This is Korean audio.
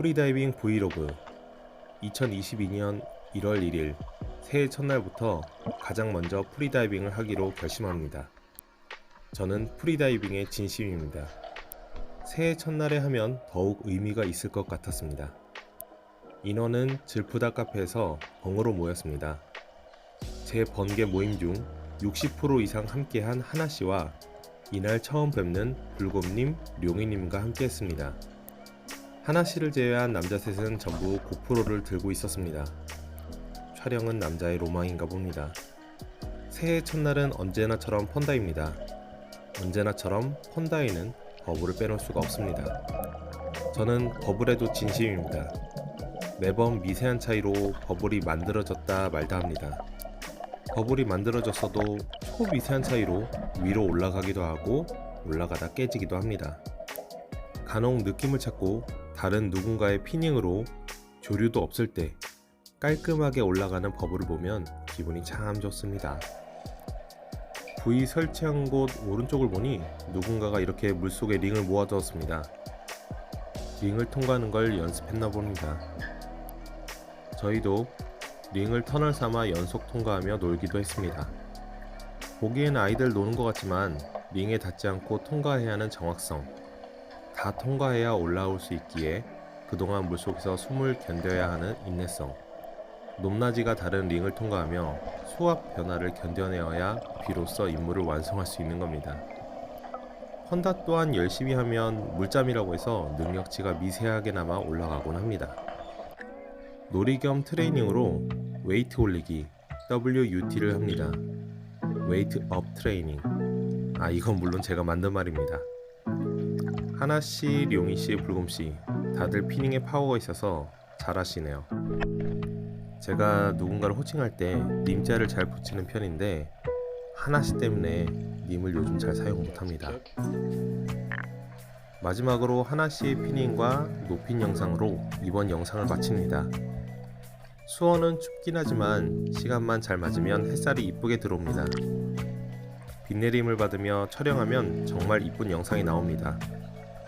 프리다이빙 브이로그 2022년 1월 1일 새해 첫날부터 가장 먼저 프리다이빙을 하기로 결심합니다. 저는 프리다이빙의 진심입니다. 새해 첫날에 하면 더욱 의미가 있을 것 같았습니다. 인원은 질푸다 카페에서 벙으로 모였습니다. 제 번개 모임 중 60% 이상 함께한 하나 씨와 이날 처음 뵙는 불곰님, 룡이님과 함께했습니다. 하나 씨를 제외한 남자 셋은 전부 고프로를 들고 있었습니다. 촬영은 남자의 로망인가 봅니다. 새해 첫날은 언제나처럼 펀다입니다. 언제나처럼 펀다에는 버블을 빼놓을 수가 없습니다. 저는 버블에도 진심입니다. 매번 미세한 차이로 버블이 만들어졌다 말다 합니다. 버블이 만들어졌어도 초미세한 차이로 위로 올라가기도 하고 올라가다 깨지기도 합니다. 간혹 느낌을 찾고 다른 누군가의 피닝으로 조류도 없을 때 깔끔하게 올라가는 버블을 보면 기분이 참 좋습니다. V 설치한 곳 오른쪽을 보니 누군가가 이렇게 물속에 링을 모아두었습니다. 링을 통과하는 걸 연습했나 봅니다. 저희도 링을 터널 삼아 연속 통과하며 놀기도 했습니다. 보기엔 아이들 노는 것 같지만 링에 닿지 않고 통과해야 하는 정확성, 다 통과해야 올라올 수 있기에 그동안 물속에서 숨을 견뎌야 하는 인내성, 높낮이가 다른 링을 통과하며 수압 변화를 견뎌내어야 비로소 임무를 완성할 수 있는 겁니다. 펀다 또한 열심히 하면 물잠이라고 해서 능력치가 미세하게나마 올라가곤 합니다. 놀이 겸 트레이닝으로 웨이트 올리기 WUT를 합니다. 웨이트 업 트레이닝. 아 이건 물론 제가 만든 말입니다. 하나 씨, 룡이 씨, 불곰 씨 다들 피닝에 파워가 있어서 잘하시네요. 제가 누군가를 호칭할 때 님자를 잘 붙이는 편인데 하나 씨 때문에 님을 요즘 잘 사용 못합니다. 마지막으로 하나 씨의 피닝과 높인 영상으로 이번 영상을 마칩니다. 수원은 춥긴 하지만 시간만 잘 맞으면 햇살이 이쁘게 들어옵니다. 빛내림을 받으며 촬영하면 정말 이쁜 영상이 나옵니다.